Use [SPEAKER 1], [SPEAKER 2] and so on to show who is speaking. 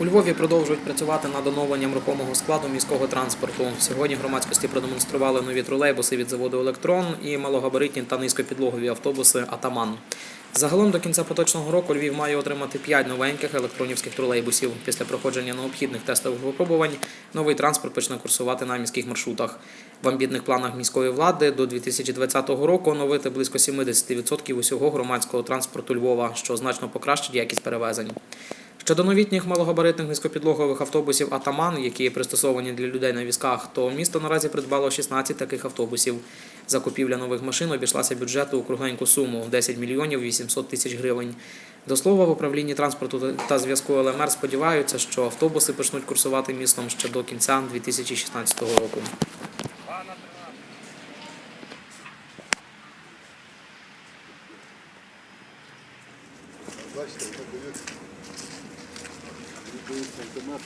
[SPEAKER 1] У Львові продовжують працювати над оновленням рухомого складу міського транспорту. Сьогодні громадськості продемонстрували нові тролейбуси від заводу Електрон і малогабаритні та низькопідлогові автобуси Атаман. Загалом до кінця поточного року Львів має отримати 5 новеньких електронівських тролейбусів. Після проходження необхідних тестових випробувань новий транспорт почне курсувати на міських маршрутах. В амбітних планах міської влади до 2020 року оновити близько 70% усього громадського транспорту Львова, що значно покращить якість перевезень. Щодо новітніх малогабаритних низькопідлогових автобусів Атаман, які пристосовані для людей на візках, то місто наразі придбало 16 таких автобусів. Закупівля нових машин обійшлася бюджету у кругленьку суму 10 мільйонів 800 тисяч гривень. До слова, в управлінні транспорту та зв'язку ЛМР сподіваються, що автобуси почнуть курсувати містом ще до кінця 2016 року.
[SPEAKER 2] Бачите, так дають. Дають 15.